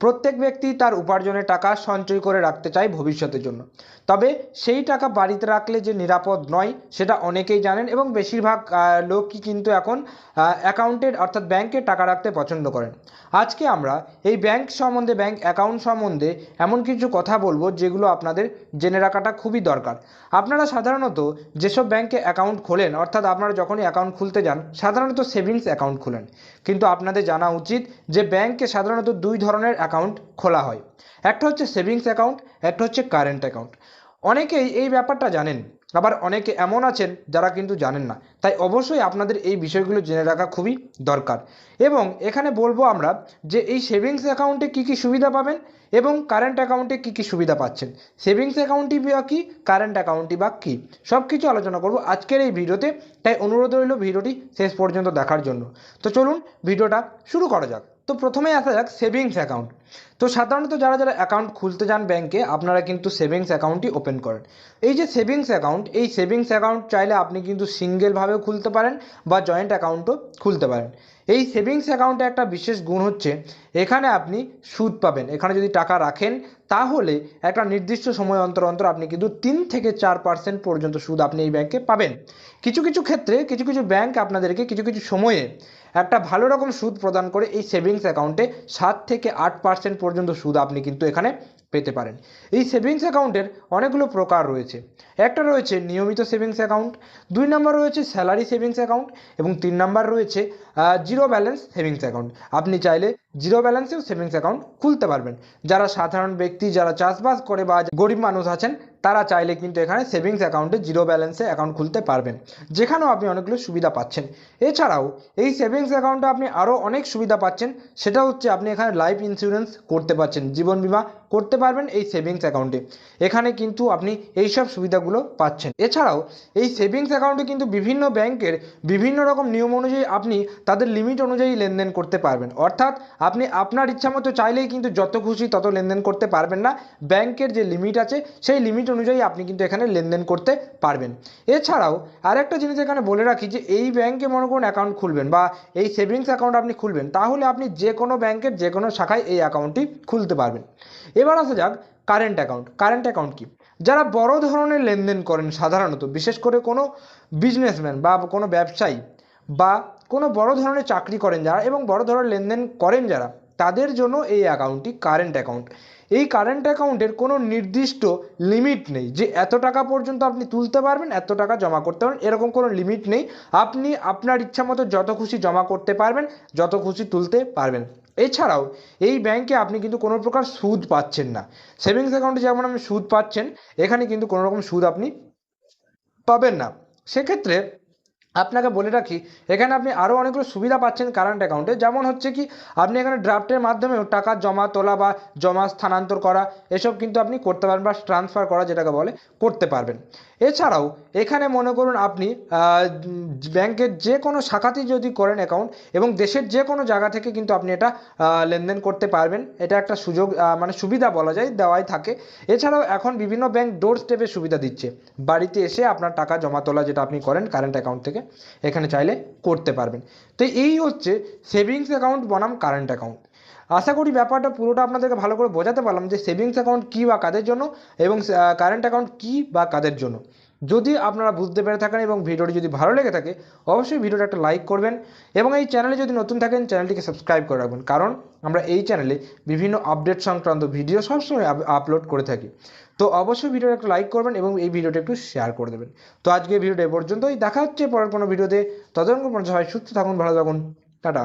প্রত্যেক ব্যক্তি তার উপার্জনের টাকা সঞ্চয় করে রাখতে চায় ভবিষ্যতের জন্য। তবে সেই টাকা বাড়িতে রাখলে যে নিরাপদ নয়, সেটা অনেকেই জানেন এবং বেশিরভাগ লোকই কিন্তু এখন অ্যাকাউন্টের অর্থাৎ ব্যাংকে টাকা রাখতে পছন্দ করেন। আজকে আমরা এই ব্যাংক সম্বন্ধে, ব্যাংক অ্যাকাউন্ট সম্বন্ধে এমন কিছু কথা বলব যেগুলো আপনাদের জেনে রাখাটা খুবই দরকার। আপনারা সাধারণত যেসব ব্যাংকে অ্যাকাউন্ট খোলেন, অর্থাৎ আপনারা যখনই অ্যাকাউন্ট খুলতে যান, সাধারণত সেভিংস অ্যাকাউন্ট খোলেন। কিন্তু আপনাদের জানা উচিত যে ব্যাংকে সাধারণত দুই ধরনের অ্যাকাউন্ট খোলা হয়। একটা হচ্ছে সেভিংস অ্যাকাউন্ট একটা হচ্ছে কারেন্ট অ্যাকাউন্ট অনেকেই এই ব্যাপারটা জানেন, আবার অনেকে এমন আছেন যারা কিন্তু জানেন না। তাই অবশ্যই আপনাদের এই বিষয়গুলো জেনে রাখা খুবই দরকার। এবং এখানে বলব আমরা যে এই সেভিংস অ্যাকাউন্টে কী কী সুবিধা পাবেন এবং কারেন্ট অ্যাকাউন্টে কী কী সুবিধা পাচ্ছেন। সেভিংস অ্যাকাউন্টই বা কী কারেন্ট অ্যাকাউন্টই বা কী সব কিছু আলোচনা করব আজকের এই ভিডিওতে। তাই অনুরোধ রইল ভিডিওটি শেষ পর্যন্ত দেখার জন্য। তো চলুন ভিডিওটা শুরু করা যাক। তো প্রথমে আসা যাক সেভিংস অ্যাকাউন্ট তো সাধারণত যারা যারা অ্যাকাউন্ট খুলতে যান ব্যাংকে আপনারা কিন্তু সেভিংস অ্যাকাউন্টই ওপেন করেন। এই যে সেভিংস অ্যাকাউন্ট এই সেভিংস অ্যাকাউন্ট চাইলে আপনি কিন্তু সিঙ্গেলভাবেও খুলতে পারেন বা জয়েন্ট অ্যাকাউন্টও খুলতে পারেন। এই সেভিংস অ্যাকাউন্টে একটা বিশেষ গুণ হচ্ছে, এখানে আপনি সুদ পাবেন। এখানে যদি টাকা রাখেন, তাহলে একটা নির্দিষ্ট সময় অন্তর অন্তর আপনি কিন্তু তিন থেকে চার পার্সেন্ট পর্যন্ত সুদ আপনি এই ব্যাংকে পাবেন। কিছু কিছু ক্ষেত্রে কিছু কিছু ব্যাংক আপনাদেরকে কিছু কিছু সময়ে একটা ভালো রকম সুদ প্রদান করে এই সেভিংস অ্যাকাউন্টে সাত থেকে আট পার্সেন্ট পর্যন্ত সুদ আপনি কিন্তু এখানে পেতে পারেন। এই সেভিংস অ্যাকাউন্টের অনেকগুলো প্রকার রয়েছে। একটা রয়েছে নিয়মিত সেভিংস অ্যাকাউন্ট দুই নম্বর রয়েছে স্যালারি সেভিংস অ্যাকাউন্ট এবং তিন নম্বর রয়েছে জিরো ব্যালেন্স সেভিংস অ্যাকাউন্ট আপনি চাইলে জিরো ব্যালেন্সেও সেভিংস অ্যাকাউন্ট খুলতে পারবেন। যারা সাধারণ ব্যক্তি, যারা চাষবাস করে বা গরিব মানুষ আছেন তারা চাইলে কিন্তু এখানে সেভিংস অ্যাকাউন্টে জিরো ব্যালেন্সে অ্যাকাউন্ট খুলতে পারবেন, যেখানেও আপনি অনেকগুলো সুবিধা পাচ্ছেন। এছাড়াও এই সেভিংস অ্যাকাউন্টে আপনি আরও অনেক সুবিধা পাচ্ছেন, সেটা হচ্ছে আপনি এখানে লাইফ ইন্স্যুরেন্স করতে পারছেন, জীবন বিমা করতে পারবেন এই সেভিংস অ্যাকাউন্টে এখানে কিন্তু আপনি এইসব সুবিধাগুলো পাচ্ছেন। এছাড়াও এই সেভিংস অ্যাকাউন্টে কিন্তু বিভিন্ন ব্যাংকের বিভিন্ন রকম নিয়ম অনুযায়ী আপনি তাদের লিমিট অনুযায়ী লেনদেন করতে পারবেন। অর্থাৎ আপনি আপনার ইচ্ছা মতো চাইলেই কিন্তু যত খুশি তত লেনদেন করতে পারবেন না। ব্যাংকের যে লিমিট আছে, সেই লিমিট অনুযায়ী আপনি কিন্তু এখানে লেনদেন করতে পারবেন। এছাড়াও আরেকটা জিনিস এখানে বলে রাখি যে, এই ব্যাংকে মনে করুন অ্যাকাউন্ট খুলবেন বা এই সেভিংস অ্যাকাউন্ট আপনি খুলবেন, তাহলে আপনি যে কোনো ব্যাংকের যে কোনো শাখায় এই অ্যাকাউন্টটি খুলতে পারবেন। এবার আসা যাক কারেন্ট অ্যাকাউন্ট কারেন্ট অ্যাকাউন্ট কি? যারা বড় ধরনের লেনদেন করেন সাধারণত, বিশেষ করে কোনো বিজনেসম্যান বা কোনো ব্যবসায়ী বা কোনো বড় ধরনের চাকরি করেন যারা এবং বড় ধরনের লেনদেন করেন যারা, তাদের জন্য এই অ্যাকাউন্টটি কারেন্ট অ্যাকাউন্ট এই কারেন্ট অ্যাকাউন্টের কোনো নির্দিষ্ট লিমিট নেই যে এত টাকা পর্যন্ত আপনি তুলতে পারবেন, এত টাকা জমা করতে পারবেন, এরকম কোনো লিমিট নেই। আপনি আপনার ইচ্ছা মতো যত খুশি জমা করতে পারবেন, যত খুশি তুলতে পারবেন। এছাড়াও, এই ব্যাংকে আপনি কিন্তু কোনো প্রকার সুদ পাচ্ছেন না। সেভিংস অ্যাকাউন্টে যেমন আপনি সুদ পাচ্ছেন, এখানে কিন্তু কোনো রকম সুদ আপনি পাবেন না। সেক্ষেত্রে আপনাকে বলে রাখি, এখানে আপনি আরও অনেকগুলো সুবিধা পাচ্ছেন কারেন্ট অ্যাকাউন্টে যেমন হচ্ছে কি, আপনি এখানে ড্রাফটের মাধ্যমেও টাকা জমা তোলা বা জমা স্থানান্তর করা, এসব কিন্তু আপনি করতে পারবেন বা ট্রান্সফার করা যেটাকে বলে, করতে পারবেন। এছাড়াও, এখানে মনে করুন আপনি ব্যাংকের যে কোনো শাখাতেই যদি করেন অ্যাকাউন্ট এবং দেশের যে কোনো জায়গা থেকে কিন্তু আপনি এটা লেনদেন করতে পারবেন। এটা একটা সুযোগ মানে সুবিধা বলা যায়, দেওয়াই থাকে। এছাড়াও এখন বিভিন্ন ব্যাংক ডোর স্টেপের সুবিধা দিচ্ছে। বাড়িতে এসে আপনার টাকা জমা তোলা যেটা আপনি করেন কারেন্ট অ্যাকাউন্ট থেকে। এখানে চাইলে করতে পারবেন। তো এই হচ্ছে সেভিংস অ্যাকাউন্ট বনাম কারেন্ট অ্যাকাউন্ট আশা করি ব্যাপারটা পুরোটা আপনাদেরকে ভালো করে বোঝাতে পারলাম যে সেভিংস অ্যাকাউন্ট কী বা কাদের জন্য এবং কারেন্ট অ্যাকাউন্ট কী বা কাদের জন্য। যদি আপনারা বুঝতে পেরে থাকেন এবং ভিডিওটি যদি ভালো লেগে থাকে, অবশ্যই ভিডিওটা একটা লাইক করবেন এবং এই চ্যানেলে যদি নতুন থাকেন, চ্যানেলটিকে সাবস্ক্রাইব করে রাখবেন। কারণ আমরা এই চ্যানেলে বিভিন্ন আপডেট সংক্রান্ত ভিডিও সবসময় আপলোড করে থাকি। তো অবশ্যই ভিডিওটা একটা লাইক করবেন এবং এই ভিডিওটা একটু শেয়ার করে দেবেন। তো আজকে ভিডিওটা এ পর্যন্তই। দেখা হচ্ছে পরের কোনো ভিডিওতে। ততক্ষণ পর্যন্ত সবাই সুস্থ থাকুন, ভালো থাকুন। টাটা।